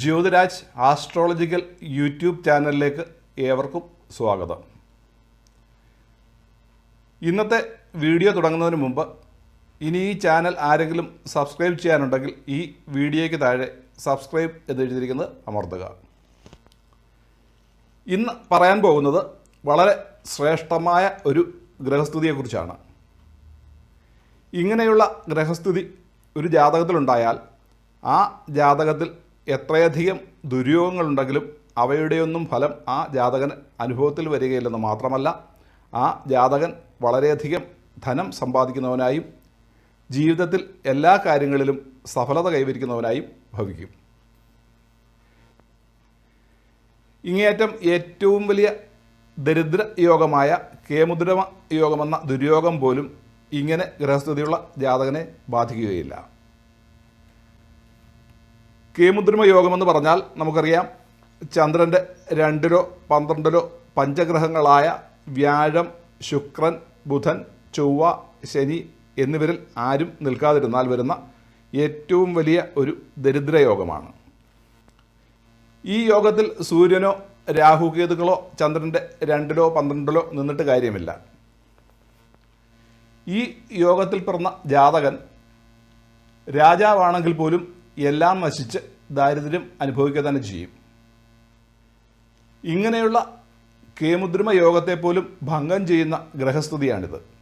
Jyothiraj astrological YouTube ചാനലിലേക്ക് ഏവർക്കും സ്വാഗതം. ഇന്നത്തെ വീഡിയോ തുടങ്ങുന്നതിന് മുമ്പ് ഇനി ഈ ചാനൽ ആരെങ്കിലും സബ്സ്ക്രൈബ് ചെയ്യാനുണ്ടെങ്കിൽ ഈ വീഡിയോയ്ക്ക് താഴെ സബ്സ്ക്രൈബ് എന്ന് എഴുതിയിരിക്കുന്നത് അമർത്തുക. ഇന്ന് പറയാൻ പോകുന്നത് വളരെ ശ്രേഷ്ഠമായ ഒരു ഗ്രഹസ്ഥിതിയെക്കുറിച്ചാണ്. ഇങ്ങനെയുള്ള ഗ്രഹസ്ഥിതി ഒരു ജാതകത്തിലുണ്ടായാൽ ആ ജാതകത്തിൽ എത്രയധികം ദുര്യോഗങ്ങളുണ്ടെങ്കിലും അവയുടെയൊന്നും ഫലം ആ ജാതകൻ അനുഭവത്തിൽ വരികയില്ലെന്ന് മാത്രമല്ല ആ ജാതകൻ വളരെയധികം ധനം സമ്പാദിക്കുന്നവനായും ജീവിതത്തിൽ എല്ലാ കാര്യങ്ങളിലും സഫലത കൈവരിക്കുന്നവനായും ഭവിക്കും. ഇങ്ങേയറ്റം ഏറ്റവും വലിയ ദരിദ്ര യോഗമായ കേമുദ്രമ യോഗമെന്ന ദുര്യോഗം പോലും ഇങ്ങനെ ഗ്രഹസ്ഥിതിയുള്ള ജാതകനെ ബാധിക്കുകയില്ല. കേമുദ്രമ യോഗമെന്ന് പറഞ്ഞാൽ നമുക്കറിയാം ചന്ദ്രന്റെ രണ്ടിലോ പന്ത്രണ്ടിലോ പഞ്ചഗ്രഹങ്ങളായ വ്യാഴം ശുക്രൻ ബുധൻ ചൊവ്വ ശനി എന്നിവരിൽ ആരും നിൽക്കാതിരുന്നാൽ വരുന്ന ഏറ്റവും വലിയ ഒരു ദരിദ്രയോഗമാണ്. ഈ യോഗത്തിൽ സൂര്യനോ രാഹുകേതുക്കളോ ചന്ദ്രന്റെ രണ്ടിലോ പന്ത്രണ്ടിലോ നിന്നിട്ട് കാര്യമില്ല. ഈ യോഗത്തിൽ പിറന്ന ജാതകൻ രാജാവാണെങ്കിൽ പോലും എല്ലാം നശിച്ച് ദാരിദ്ര്യം അനുഭവിക്കുക തന്നെ ചെയ്യും. ഇങ്ങനെയുള്ള കേമുദ്രമ യോഗത്തെ പോലും ഭംഗം ചെയ്യുന്ന ഗ്രഹസ്ഥിതിയാണിത്.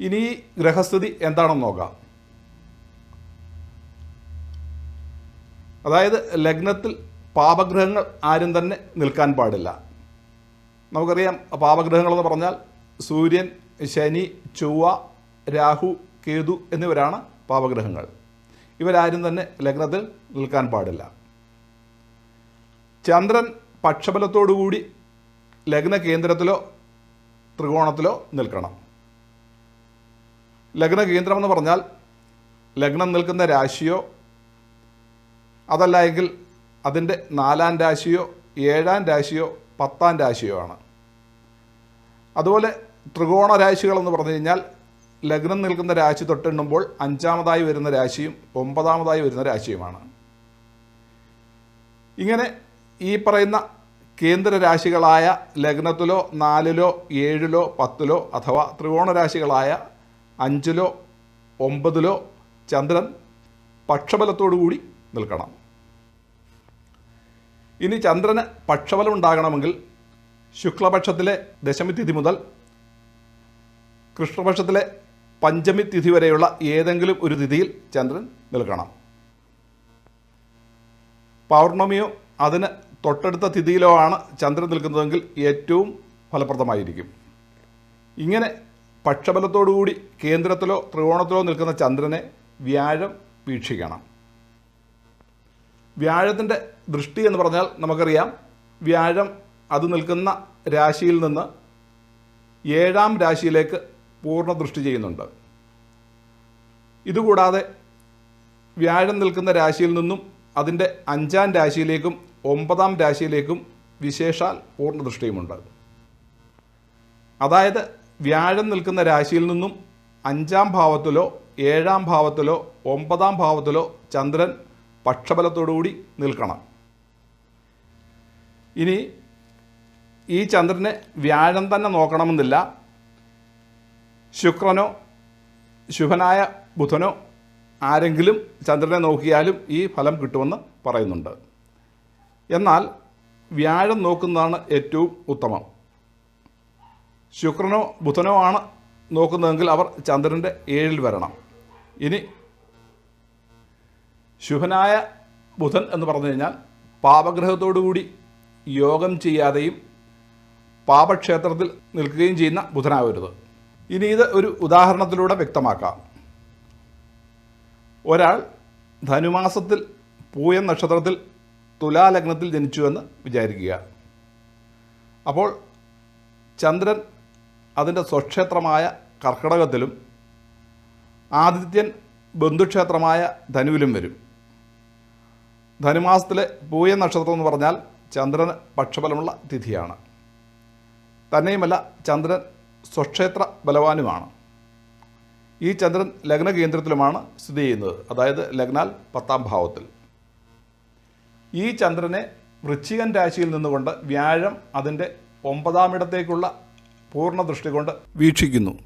ഇനി ഈ ഗ്രഹസ്ഥിതി എന്താണെന്ന് നോക്കാം. അതായത് ലഗ്നത്തിൽ പാപഗ്രഹങ്ങൾ ആരും തന്നെ നിൽക്കാൻ പാടില്ല. നമുക്കറിയാം പാപഗ്രഹങ്ങളെന്ന് പറഞ്ഞാൽ സൂര്യൻ ശനി ചൊവ്വ രാഹു കേതു എന്നിവരാണ് പാപഗ്രഹങ്ങൾ. ഇവരാരും തന്നെ ലഗ്നത്തിൽ നിൽക്കാൻ പാടില്ല. ചന്ദ്രൻ പക്ഷബലത്തോടുകൂടി ലഗ്ന കേന്ദ്രത്തിലോ ത്രികോണത്തിലോ നിൽക്കണം. ലഗ്ന കേന്ദ്രമെന്ന് പറഞ്ഞാൽ ലഗ്നം നിൽക്കുന്ന രാശിയോ അതല്ല എങ്കിൽ അതിന്റെ നാലാം രാശിയോ ഏഴാം രാശിയോ പത്താം രാശിയോ ആണ്. അതുപോലെ ത്രികോണ രാശികളെന്ന് പറഞ്ഞു കഴിഞ്ഞാൽ ലഗ്നം നിൽക്കുന്ന രാശി തൊട്ടെണ്ണുമ്പോൾ അഞ്ചാമതായി വരുന്ന രാശിയും ഒമ്പതാമതായി വരുന്ന രാശിയുമാണ്. ഇങ്ങനെ ഈ പറയുന്ന കേന്ദ്ര രാശികളായ ലഗ്നത്തിലോ നാലിലോ ഏഴിലോ പത്തിലോ അഥവാ ത്രികോണ രാശികളായ അഞ്ചിലോ ഒമ്പതിലോ ചന്ദ്രൻ പക്ഷബലത്തോടുകൂടി നിൽക്കണം. ഇനി ചന്ദ്രന് പക്ഷബലം ഉണ്ടാകണമെങ്കിൽ ശുക്ലപക്ഷത്തിലെ ദശമി തിഥി മുതൽ കൃഷ്ണപക്ഷത്തിലെ പഞ്ചമി തിഥി വരെയുള്ള ഏതെങ്കിലും ഒരു തിഥിയിൽ ചന്ദ്രൻ നിൽക്കണം. പൗർണമിയോ അതിന് തൊട്ടടുത്ത തിഥിയിലോ ആണ് ചന്ദ്രൻ നിൽക്കുന്നതെങ്കിൽ ഏറ്റവും ഫലപ്രദമായിരിക്കും. ഇങ്ങനെ പക്ഷബലത്തോടുകൂടി കേന്ദ്രത്തിലോ ത്രികോണത്തിലോ നിൽക്കുന്ന ചന്ദ്രനെ വ്യാഴം വീക്ഷിക്കണം. വ്യാഴത്തിന്റെ ദൃഷ്ടി എന്ന് പറഞ്ഞാൽ നമുക്കറിയാം വ്യാഴം അത് നിൽക്കുന്ന രാശിയിൽ നിന്ന് ഏഴാം രാശിയിലേക്ക് പൂർണ ദൃഷ്ടി ചെയ്യുന്നുണ്ട്. ഇതുകൂടാതെ വ്യാഴം നിൽക്കുന്ന രാശിയിൽ നിന്നും അതിന്റെ അഞ്ചാം രാശിയിലേക്കും ഒമ്പതാം രാശിയിലേക്കും വിശേഷാൽ പൂർണ ദൃഷ്ടിയുമുണ്ട്. അതായത് വ്യാഴം നിൽക്കുന്ന രാശിയിൽ നിന്നും അഞ്ചാം ഭാവത്തിലോ ഏഴാം ഭാവത്തിലോ ഒമ്പതാം ഭാവത്തിലോ ചന്ദ്രൻ പക്ഷബലത്തോടുകൂടി നിൽക്കണം. ഇനി ഈ ചന്ദ്രനെ വ്യാഴം തന്നെ നോക്കണമെന്നില്ല. ശുക്രനോ ശുഭനായ ബുധനോ ആരെങ്കിലും ചന്ദ്രനെ നോക്കിയാലും ഈ ഫലം കിട്ടുമെന്ന് പറയുന്നുണ്ട്. എന്നാൽ വ്യാഴം നോക്കുന്നതാണ് ഏറ്റവും ഉത്തമം. ശുക്രനോ ബുധനോ ആണ് നോക്കുന്നതെങ്കിൽ അവർ ചന്ദ്രന്റെ ഏഴിൽ വരണം. ഇനി ശുഭനായ ബുധൻ എന്ന് പറഞ്ഞു കഴിഞ്ഞാൽ പാപഗ്രഹത്തോടുകൂടി യോഗം ചെയ്യാതെയും പാപക്ഷേത്രത്തിൽ നിൽക്കുകയും ചെയ്യുന്ന ബുധനാവരുത്. ഇനി ഇത് ഒരു ഉദാഹരണത്തിലൂടെ വ്യക്തമാക്കാം. ഒരാൾ ധനുമാസത്തിൽ പൂയം നക്ഷത്രത്തിൽ തുലാലഗ്നത്തിൽ ജനിച്ചുവെന്ന് വിചാരിക്കുക. അപ്പോൾ ചന്ദ്രൻ അതിന്റെ സ്വക്ഷേത്രമായ കർക്കിടകത്തിലും ആദിത്യൻ ബന്ധുക്ഷേത്രമായ ധനുവിലും വരും. ധനുമാസത്തിലെ പൂയ നക്ഷത്രം എന്ന് പറഞ്ഞാൽ ചന്ദ്രന് പക്ഷഫലമുള്ള തിഥിയാണ്. തന്നെയുമല്ല ചന്ദ്രൻ സ്വക്ഷേത്ര ബലവാനുമാണ്. ഈ ചന്ദ്രൻ ലഗ്ന കേന്ദ്രത്തിലുമാണ് സ്ഥിതി ചെയ്യുന്നത്. അതായത് ലഗ്നാൽ പത്താം ഭാവത്തിൽ. ഈ ചന്ദ്രനെ വൃശ്ചികൻ രാശിയിൽ നിന്നുകൊണ്ട് വ്യാഴം അതിന്റെ ഒമ്പതാം ഇടത്തേക്കുള്ള പൂർണ ദൃഷ്ടി കൊണ്ട് വീക്ഷിക്കുന്നു.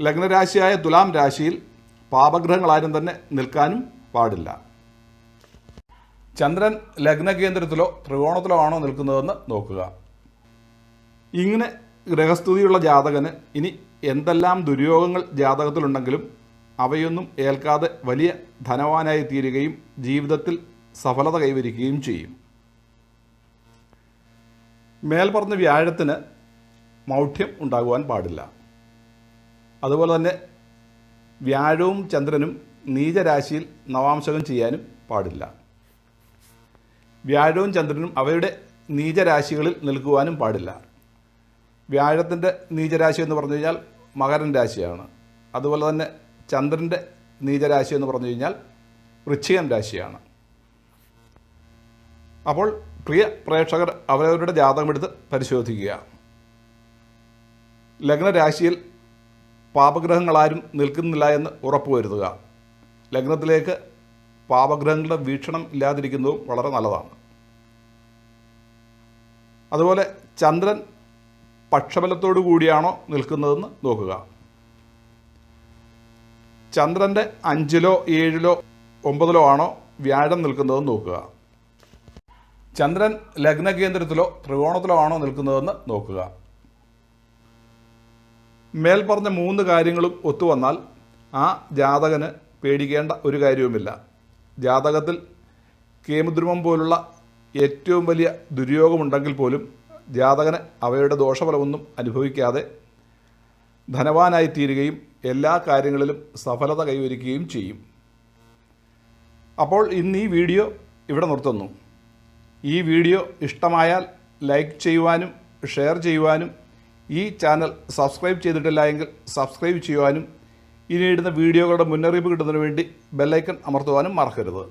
ലഗ്നരാശിയായ തുലാം രാശിയിൽ പാപഗ്രഹങ്ങളാരും തന്നെ നിൽക്കാനും പാടില്ല. ചന്ദ്രൻ ലഗ്നകേന്ദ്രത്തിലോ ത്രികോണത്തിലോ ആണോ നിൽക്കുന്നതെന്ന് നോക്കുക. ഇങ്ങനെ ഗ്രഹസ്തുതിയുള്ള ജാതകന് ഇനി എന്തെല്ലാം ദുര്യോഗങ്ങൾ ജാതകത്തിലുണ്ടെങ്കിലും അവയൊന്നും ഏൽക്കാതെ വലിയ ധനവാനായി തീരുകയും ജീവിതത്തിൽ സഫലത കൈവരിക്കുകയും ചെയ്യും. മേൽപ്പറഞ്ഞ വ്യാഴത്തിന് മൗഢ്യം ഉണ്ടാകുവാൻ പാടില്ല. അതുപോലെ തന്നെ വ്യാഴവും ചന്ദ്രനും നീചരാശിയിൽ നവാംശകം ചെയ്യാനും പാടില്ല. വ്യാഴവും ചന്ദ്രനും അവയുടെ നീചരാശികളിൽ നിൽക്കുവാനും പാടില്ല. വ്യാഴത്തിന്റെ നീചരാശി എന്ന് പറഞ്ഞു കഴിഞ്ഞാൽ മകരൻ രാശിയാണ്. അതുപോലെ തന്നെ ചന്ദ്രന്റെ നീചരാശി എന്ന് പറഞ്ഞു കഴിഞ്ഞാൽ വൃശ്ചികൻ രാശിയാണ്. അപ്പോൾ പ്രിയ പ്രേക്ഷകർ അവരവരുടെ ജാതകമെടുത്ത് പരിശോധിക്കുക. ലഗ്നരാശിയിൽ പാപഗ്രഹങ്ങളാരും നിൽക്കുന്നില്ല എന്ന് ഉറപ്പുവരുത്തുക ലഗ്നത്തിലേക്ക് പാപഗ്രഹങ്ങളുടെ വീക്ഷണം ഇല്ലാതിരിക്കുന്നതും വളരെ നല്ലതാണ്. അതുപോലെ ചന്ദ്രൻ പക്ഷബലത്തോടു കൂടിയാണോ നിൽക്കുന്നതെന്ന് നോക്കുക. ചന്ദ്രന്റെ അഞ്ചിലോ ഏഴിലോ ഒമ്പതിലോ ആണോ വ്യാഴം നിൽക്കുന്നതെന്ന് നോക്കുക. ചന്ദ്രൻ ലഗ്നകേന്ദ്രത്തിലോ ത്രികോണത്തിലോ ആണോ നിൽക്കുന്നതെന്ന് നോക്കുക. മേൽപ്പറഞ്ഞ മൂന്ന് കാര്യങ്ങളും ഒത്തുവന്നാൽ ആ ജാതകന് പേടിക്കേണ്ട ഒരു കാര്യവുമില്ല. ജാതകത്തിൽ കേമുദ്രുമം പോലുള്ള ഏറ്റവും വലിയ ദുര്യോഗമുണ്ടെങ്കിൽ പോലും ജാതകന് അവയുടെ ദോഷഫലമൊന്നും അനുഭവിക്കാതെ ധനവാനായി തീരുകയും എല്ലാ കാര്യങ്ങളിലും സഫലത കൈവരിക്കുകയും ചെയ്യും. അപ്പോൾ ഇന്ന് ഈ വീഡിയോ ഇവിടെ നിർത്തുന്നു. ഈ വീഡിയോ ഇഷ്ടമായാൽ ലൈക്ക് ചെയ്യുവാനും ഷെയർ ചെയ്യുവാനും ഈ ചാനൽ സബ്സ്ക്രൈബ് ചെയ്തിട്ടില്ല എങ്കിൽ സബ്സ്ക്രൈബ് ചെയ്യുവാനും ഇനി ഇടുന്ന വീഡിയോകളുടെ മുന്നറിയിപ്പ് കിട്ടുന്നതിന് വേണ്ടി ബെല്ലൈക്കൺ അമർത്തുവാനും മറക്കരുത്.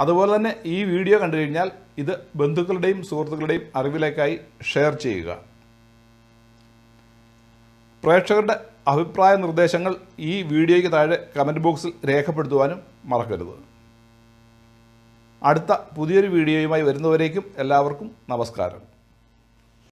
അതുപോലെ തന്നെ ഈ വീഡിയോ കണ്ടു കഴിഞ്ഞാൽ ഇത് ബന്ധുക്കളുടെയും സുഹൃത്തുക്കളുടെയും അറിവിലേക്കായി ഷെയർ ചെയ്യുക. പ്രേക്ഷകരുടെ അഭിപ്രായ നിർദ്ദേശങ്ങൾ ഈ വീഡിയോയ്ക്ക് താഴെ കമന്റ് ബോക്സിൽ രേഖപ്പെടുത്തുവാനും മറക്കരുത്. അടുത്ത പുതിയൊരു വീഡിയോയുമായി വരുന്നവരേക്കും എല്ലാവർക്കും നമസ്കാരം.